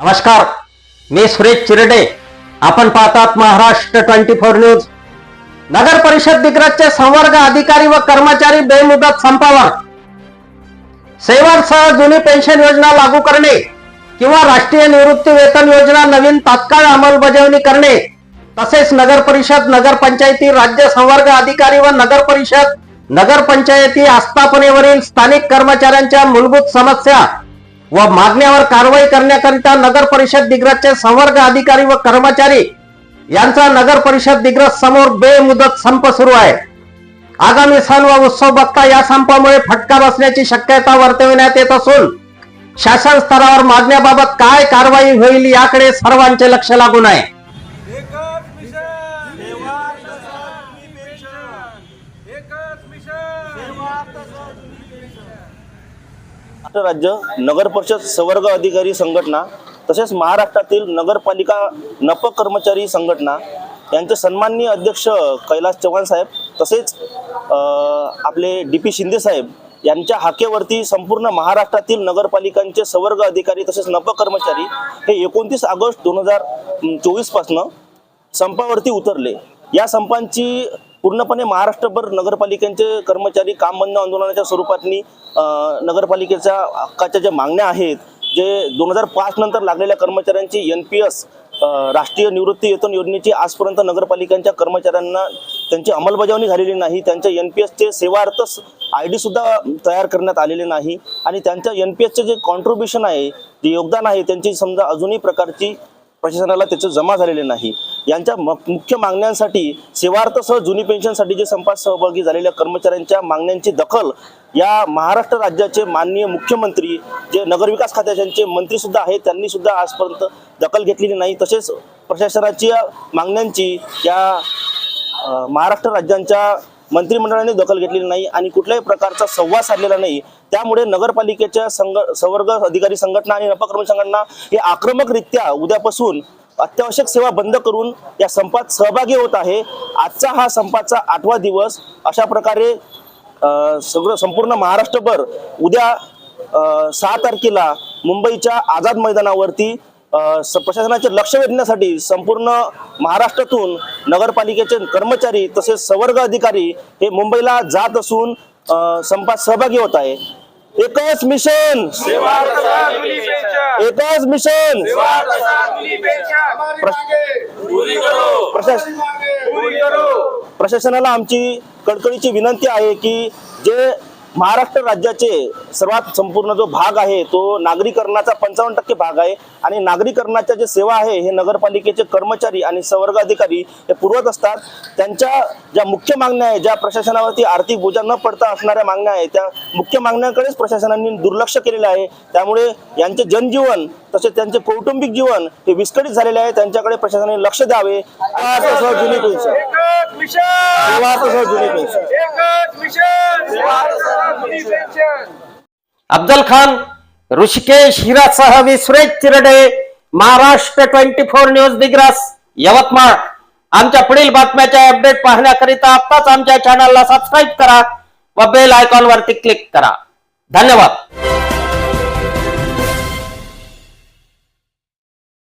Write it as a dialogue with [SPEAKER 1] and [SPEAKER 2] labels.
[SPEAKER 1] नमस्कार मी सुरेश चिरडे. आपण पाहतात महाराष्ट्र ट्वेंटी फोर न्यूज. नगर परिषद दिग्रजचे संवर्ग अधिकारी व कर्मचारी बेमुदत संपावर. सेवासह जुनी पेन्शन योजना लागू करणे किंवा राष्ट्रीय निवृत्ती वेतन योजना नवीन तात्काळ अंमलबजावणी करणे तसेच नगर परिषद नगर पंचायती राज्य संवर्ग अधिकारी व नगर परिषद नगर पंचायती आस्थापनेवरील स्थानिक कर्मचाऱ्यांच्या मूलभूत समस्या व मागण्यावर कारवाई करण्याकरिता नगर परिषद दिग्रजचे संवर्ग अधिकारी व कर्मचारी यांचा नगर परिषद दिग्रज समोर बेमुदत संप सुरू आहे. आगामी सण व उत्सव बघता या संपामुळे फटका बसण्याची शक्यता वर्तविण्यात येत असून शासन स्तरावर मागण्याबाबत काय कारवाई होईल याकडे सर्वांचे लक्ष लागून आहे.
[SPEAKER 2] एकच मिशन.
[SPEAKER 3] महाराष्ट्र राज्य नगर परिषद सवर्ग अधिकारी संघटना तसेच महाराष्ट्रातील नगरपालिका नप कर्मचारी संघटना यांचे सन्माननीय अध्यक्ष कैलास चव्हाण साहेब तसेच आपले डी पी शिंदे साहेब यांच्या हाकेवरती संपूर्ण महाराष्ट्रातील नगरपालिकांचे सवर्ग अधिकारी तसेच नप कर्मचारी हे एकोणतीस ऑगस्ट दोन हजार चोवीसपासनं संपावरती उतरले. या संपांची पूर्णपणे महाराष्ट्रभर नगरपालिकेचे कर्मचारी काम बंद आंदोलनाच्या स्वरूपातनी नगरपालिकेच्या हक्काच्या ज्या मागण्या आहेत जे दोन हजार पाच नंतर लागलेल्या कर्मचाऱ्यांची एन पी एस राष्ट्रीय निवृत्ती वेतन योजनेची आजपर्यंत नगरपालिकांच्या कर्मचाऱ्यांना त्यांची अंमलबजावणी झालेली नाही त्यांच्या एन पी एसचे सेवार्थ आय डी सुद्धा तयार करण्यात आलेले नाही आणि त्यांच्या एन पी एसचे जे कॉन्ट्रीब्युशन आहे जे योगदान आहे त्यांची समजा अजूनही प्रकारची प्रशासनाला त्याचं जमा झालेले नाही. यांच्या म- मुख्य मागण्यांसाठी सेवार्थसह जुनी पेन्शनसाठी जे संपात सहभागी झालेल्या कर्मचाऱ्यांच्या मागण्यांची दखल या महाराष्ट्र राज्याचे माननीय मुख्यमंत्री जे नगरविकास खात्याचे मंत्रीसुद्धा आहेत त्यांनी सुद्धा आजपर्यंत दखल घेतलेली नाही. तसेच प्रशासनाच्या मागण्यांची या महाराष्ट्र राज्यांच्या मंत्रिमंडळाने दखल घेतलेली नाही आणि कुठल्याही प्रकारचा संवाद साधलेला नाही. त्यामुळे नगरपालिकेच्या संघ संवर्ग अधिकारी संघटना आणि नपकर्मी संघटना हे आक्रमकरित्या उद्यापासून अत्यावश्यक सेवा बंद करून या संपात सहभागी होत आहे. आजचा हा संपाचा आठवा दिवस अशा प्रकारे सगळं संपूर्ण महाराष्ट्रभर उद्या सहा तारखेला मुंबईच्या आझाद मैदानावरती स- प्रशासनाचे लक्ष वेधण्यासाठी संपूर्ण महाराष्ट्रातून नगरपालिकेचे कर्मचारी तसेच सवर्ग अधिकारी हे मुंबईला जात असून संपात सहभागी होत आहे. एकच मिशन. एकच मिशन. प्रशासनाला आमची कळकळीची विनंती आहे की जे महाराष्ट्र राज्याचे सर्वात संपूर्ण जो भाग आहे तो नागरीकरणाचा पंचावन्न टक्के भाग आहे. आणि नागरीकरणाच्या जे सेवा आहे हे नगरपालिकेचे कर्मचारी आणि संवर्ग अधिकारी हे पुरवत असतात. त्यांच्या ज्या मुख्य मागण्या आहेत ज्या प्रशासनावरती आर्थिक बोजा न पडता असणाऱ्या मागण्या आहेत त्या मुख्य मागण्यांकडेच प्रशासनाने दुर्लक्ष केलेलं आहे. त्यामुळे यांचे जनजीवन तसेच त्यांचे कौटुंबिक जीवन हे विस्कळीत झालेले आहे. त्यांच्याकडे प्रशासनाने लक्ष द्यावे. जुनी पेन्शन जुनी पेन्शन
[SPEAKER 2] एकच मिशन सेवा तसा जुनी पेन्शन
[SPEAKER 1] अफजल खान ऋषिकेश हिरासह मी Suresh Chirde Maharashtra twenty four news Digras Yavatmal. आमच्या पुढील बातम्याच्या अपडेट पाहण्याकरिता आत्ताच आमच्या चॅनलला सबस्क्राईब करा व बेल आयकॉन वरती क्लिक करा. धन्यवाद.